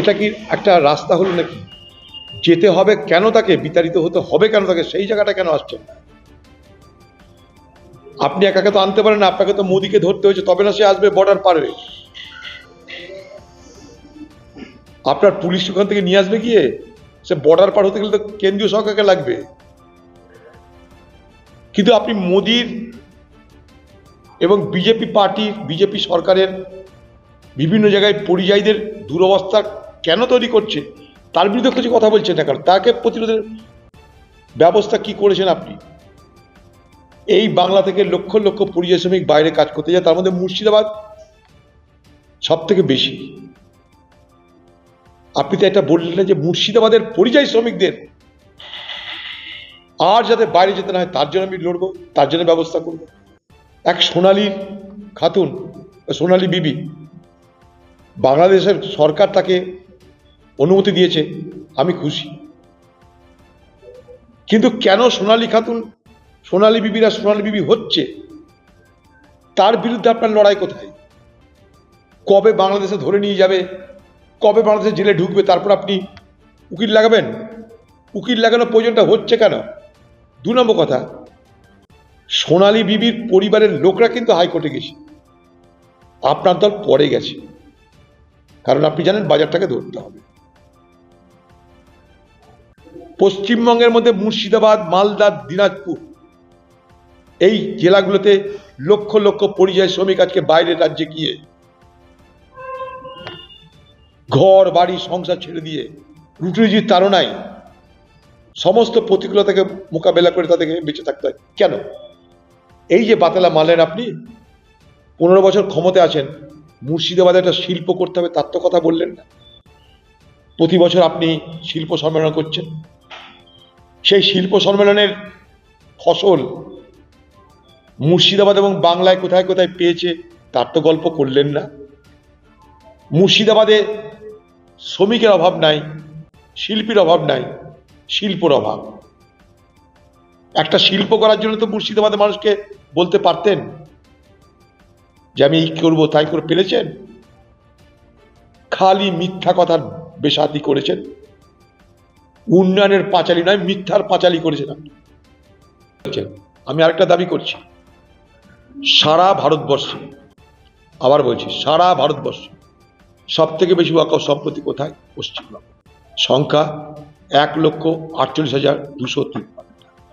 এটা কি একটা রাস্তা হলো নাকি? যেতে হবে কেন তাকে? বিতাড়িত হতে হবে কেন তাকে? সেই জায়গাটা কেন আসছেন আপনি একাকে তো আনতে পারেন না, আপনাকে তো মোদিকে ধরতে হয়েছে, তবে না সে আসবে বর্ডার পারবে আপনার পুলিশ ওখান থেকে নিয়ে আসবে গিয়ে? সে বর্ডার পার হতে গেলে তো কেন্দ্রীয় সরকারকে লাগবে। কিন্তু আপনি মোদির এবং বিজেপি পার্টির বিজেপি সরকারের বিভিন্ন জায়গায় পরিযায়ীদের দুরবস্থা কেন তৈরি করছে? তার বিরুদ্ধে কিছু কথা বলছেন না কারণ তাকে প্রতিরোধের ব্যবস্থা কি করেছেন আপনি? এই বাংলা থেকে লক্ষ লক্ষ পরিযায়ী শ্রমিক বাইরে কাজ করতে যায়, তার মধ্যে মুর্শিদাবাদ সব থেকে বেশি। আপনি তো এটা বললেন যে মুর্শিদাবাদের পরিযায়ী শ্রমিকদের আর যাতে বাইরে যেতে না হয়, তার জন্য আমি লড়বো, তার জন্য ব্যবস্থা করব। এক সোনালী খাতুন, সোনালী বিবি, বাংলাদেশের সরকার তাকে অনুমতি দিয়েছে, আমি খুশি। কিন্তু কেন সোনালী খাতুন, সোনালী বিবিরা সোনালী বিবি হচ্ছে? তার বিরুদ্ধে আপনার লড়াই কোথায়? কবে বাংলাদেশে ধরে নিয়ে যাবে? কবে বাংলাদেশে জেলে ঢুকবে? তারপর আপনি উকিল লাগাবেন? উকিল লাগানোর প্রয়োজনটা হচ্ছে কেন? দু নম্বর কথা, সোনালী বিবির পরিবারের লোকরা কিন্তু হাইকোর্টে গেছে। আপনার দল পরে গেছে। কারণ আপনি জানেন বাজারটাকে ধরতে হবে। পশ্চিমবঙ্গের মধ্যে মুর্শিদাবাদ, মালদা, দিনাজপুর। এই জেলাগুলোতে লক্ষ লক্ষ পরিযায়ী শ্রমিক আজকে বাইরের রাজ্যে গিয়ে ঘর, বাড়ি, সংসার ছেড়ে দিয়ে রুটি রুজির তাড়নায় সমস্ত প্রতিকূলতাকে মোকাবেলা করে তাদেরকে বেঁচে থাকতে হয়। কেন? এই যে বাতালা মালেন আপনি পনেরো বছর ক্ষমতায় আছেন, মুর্শিদাবাদে একটা শিল্প করতে হবে, তার তো কথা বললেন না। প্রতি বছর আপনি শিল্প সম্মেলন করছেন। সেই শিল্প সম্মেলনের ফসল মুর্শিদাবাদ এবং বাংলায় কোথায় কোথায় পেয়েছে, তার তো গল্প করলেন না। মুর্শিদাবাদে শ্রমিকের অভাব নাই, শিল্পীর অভাব নাই, শিল্পর অভাব। একটা শিল্প করার জন্য তো মুর্শিদাবাদের মানুষকে বলতে পারতেন যে আমি এই করব, তাই করে পেরেছেন খালি মিথ্যা কথার বেসাতি করেছেন। উন্নয়নের পাঁচালি নয়, মিথ্যার পাঁচালি আপনি আমি আরেকটা দাবি করছি। সারা ভারতবর্ষে, আবার বলছি, সারা ভারতবর্ষে সব থেকে বেশি ওয়াকফ সম্পত্তি কোথায়? পশ্চিমবঙ্গ। সংখ্যা এক লক্ষ আটচল্লিশ হাজার দুশো তিপ্পান্ন।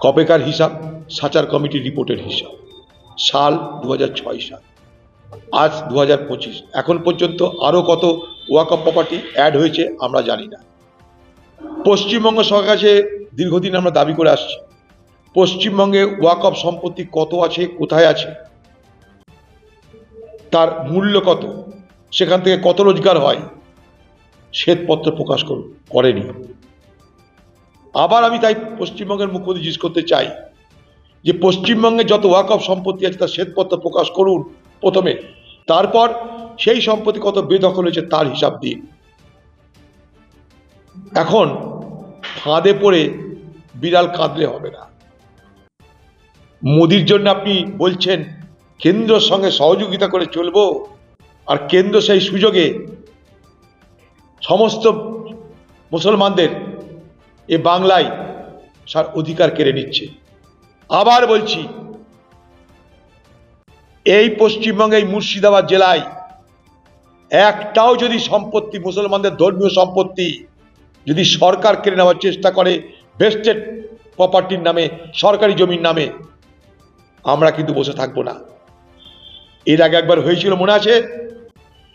কপেকার হিসাব, সাচার কমিটির রিপোর্টের হিসাব। সাল দু ছয় সাল। আজ দু হাজার পঁচিশ। এখন পর্যন্ত আরও কত ওয়াকফ প্রপার্টি অ্যাড হয়েছে আমরা জানি না। পশ্চিমবঙ্গ সরকার কাছে দীর্ঘদিন আমরা দাবি করে আসছি, পশ্চিমবঙ্গে ওয়াকফ সম্পত্তি কত আছে, কোথায় আছে? তার মূল্য কত? সেখান থেকে কত রোজগার হয়? শ্বেতপত্র প্রকাশ করুন করেনি। আবার আমি তাই পশ্চিমবঙ্গের মুখ্যমন্ত্রী জিজ্ঞেস করতে চাই যে পশ্চিমবঙ্গে যত ওয়াকফ সম্পত্তি আছে, তার শ্বেতপত্র প্রকাশ করুন প্রথমে। তারপর সেই সম্পত্তি কত বেদখল হয়েছে, তার হিসাব দিন। এখন ফাঁদে পড়ে বিড়াল কাঁদলে হবে না। মোদির জন্য আপনি বলছেন, কেন্দ্রের সঙ্গে সহযোগিতা করে চলবো, আর কেন্দ্র সেই সুযোগে সমস্ত মুসলমানদের এ বাংলায় সার অধিকার কেড়ে নিচ্ছে। আবার বলছি, এই পশ্চিমবঙ্গে মুর্শিদাবাদ জেলায় একটাও যদি সম্পত্তি, মুসলমানদের ধর্মীয় সম্পত্তি যদি সরকার কেড়ে নেওয়ার চেষ্টা করে ভেস্টেড প্রপার্টির নামে, সরকারি জমির নামে, আমরা কিন্তু বসে থাকব না। এর আগে একবার হয়েছিল, মনে আছে?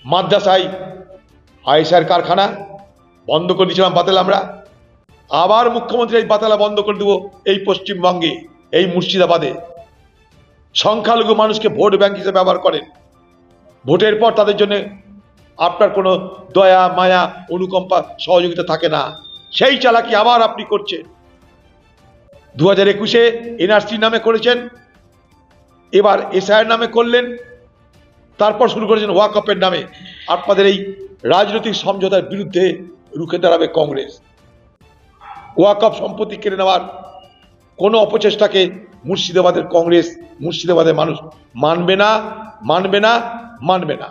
মাদ্রাসায় আয়েসার কারখানা বন্ধ করে দিয়েছিলাম বাতাল আমরা। আবার মুখ্যমন্ত্রী এই বাতালা বন্ধ করে দেবো এই পশ্চিমবঙ্গে, এই মুর্শিদাবাদে। সংখ্যালঘু মানুষকে ভোট ব্যাংক হিসেবে ব্যবহার করেন। ভোটের পর তাদের জন্য আপনার কোনো দয়া, মায়া, অনুকম্পা, সহযোগিতা থাকে না। সেই চালাকি আবার আপনি করছেন। দু হাজার একুশে এনআরসি নামে করেছেন, এবার এসআইয়ের নামে করলেন, তারপর শুরু করেছেন ওয়াকপের নামে। আপনাদের এই রাজনৈতিক সমঝোতার বিরুদ্ধে রুখে দাঁড়াবে কংগ্রেস। ওয়াকফ সম্পত্তি কেড়ে নেওয়ার কোনো অপচেষ্টাকে মুর্শিদাবাদের কংগ্রেস, মুর্শিদাবাদের মানুষ মানবে না মানবে না মানবে না।